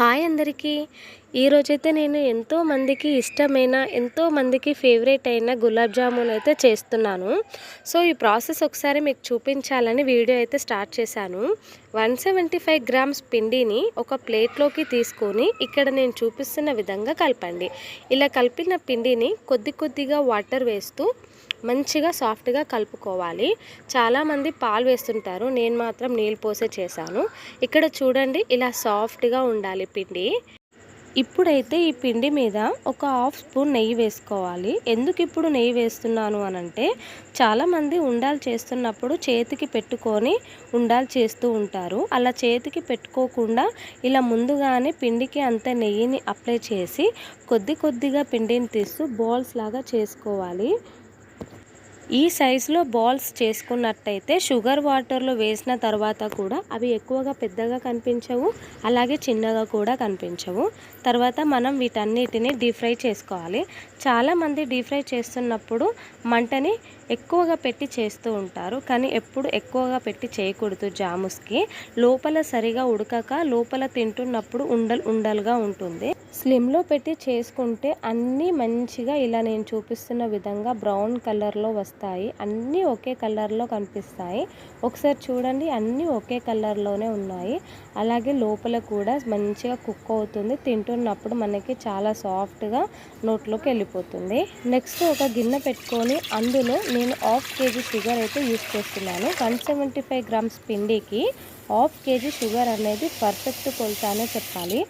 Hi అందరికీ. ఈరోజైతే నేను ఎంతో మందికి ఇష్టమైన ఎంతో మందికి ఫేవరెట్ అయిన గులాబ్ జామున్ అయితే చేస్తున్నాను. సో ఈ ప్రాసెస్ ఒకసారి మీకు చూపించాలని వీడియో అయితే స్టార్ట్ చేశాను. వన్ సెవెంటీ ఫైవ్ గ్రామ్స్ పిండిని ఒక ప్లేట్లోకి తీసుకొని ఇక్కడ నేను చూపిస్తున్న విధంగా కలపండి. ఇలా కలిపిన పిండిని కొద్ది కొద్దిగా వాటర్ వేస్తూ మంచిగా సాఫ్ట్గా కలుపుకోవాలి. చాలామంది పాలు వేస్తుంటారు. నేను మాత్రం నీళ్ళు పోసే చేశాను. ఇక్కడ చూడండి ఇలా సాఫ్ట్గా ఉండాలి పిండి. ఇప్పుడైతే ఈ పిండి మీద ఒక హాఫ్ స్పూన్ నెయ్యి వేసుకోవాలి. ఎందుకు ఇప్పుడు నెయ్యి వేస్తున్నాను అనంటే చాలామంది ఉండాలు చేస్తున్నప్పుడు చేతికి పెట్టుకొని ఉండాలు చేస్తూ ఉంటారు. అలా చేతికి పెట్టుకోకుండా ఇలా ముందుగానే పిండికి అంత నెయ్యిని అప్లై చేసి కొద్ది కొద్దిగా పిండిని తీస్తూ బాల్స్ లాగా చేసుకోవాలి. ఈ సైజులో బాల్స్ చేసుకున్నట్టయితే షుగర్ వాటర్లో వేసిన తర్వాత కూడా అవి ఎక్కువగా పెద్దగా కనిపించవు అలాగే చిన్నగా కూడా కనిపించవు. తర్వాత మనం వీటన్నిటిని డీప్ ఫ్రై చేసుకోవాలి. చాలామంది డీప్ ఫ్రై చేస్తున్నప్పుడు మంటని ఎక్కువగా పెట్టి చేస్తూ ఉంటారు కానీ ఎప్పుడు ఎక్కువగా పెట్టి చేయకూడదు జాముస్కి. లోపల సరిగా ఉడకక లోపల తింటున్నప్పుడు ఉండలు ఉండలుగా ఉంటుంది. స్లిమ్లో పెట్టి చేసుకుంటే అన్నీ మంచిగా ఇలా నేను చూపిస్తున్న విధంగా బ్రౌన్ కలర్లో వస్తాయి. అన్నీ ఒకే కలర్లో కనిపిస్తాయి. ఒకసారి చూడండి అన్నీ ఒకే కలర్లోనే ఉన్నాయి. అలాగే లోపల కూడా మంచిగా కుక్ అవుతుంది. తింటున్నప్పుడు మనకి చాలా సాఫ్ట్గా నోట్లోకి వెళ్ళిపోతుంది. నెక్స్ట్ ఒక గిన్నె పెట్టుకొని అందులో నేను హాఫ్ కేజీ షుగర్ అయితే యూస్ చేస్తున్నాను. వన్ సెవెంటీ ఫైవ్ గ్రామ్స్ పిండికి హాఫ్ కేజీ షుగర్ అనేది పర్ఫెక్ట్ కొలతానే చెప్పాలి.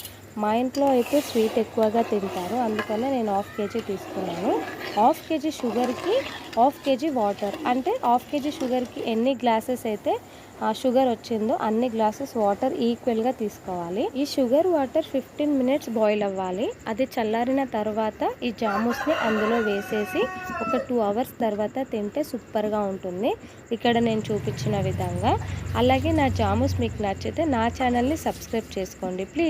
మా ఇంట్లో అయితే స్వీట్ ఎక్కువగా తింటారు. అందుకనే నేను హాఫ్ కేజీ తీసుకున్నాను. హాఫ్ కేజీ షుగర్కి హాఫ్ కేజీ వాటర్. అంటే హాఫ్ కేజీ షుగర్కి ఎన్ని గ్లాసెస్ అయితే షుగర్ వచ్చిందో అన్ని గ్లాసెస్ వాటర్ ఈక్వల్గా తీసుకోవాలి. ఈ sugar water fifteen minutes boil అవ్వాలి. అది చల్లారిన తర్వాత ఈ జామూస్ని అందులో వేసేసి ఒక టూ అవర్స్ తర్వాత తింటే సూపర్గా ఉంటుంది. ఇక్కడ నేను చూపించిన విధంగా. అలాగే నా జామూస్ మీకు నచ్చితే నా ఛానల్ని సబ్స్క్రైబ్ చేసుకోండి. ప్లీజ్.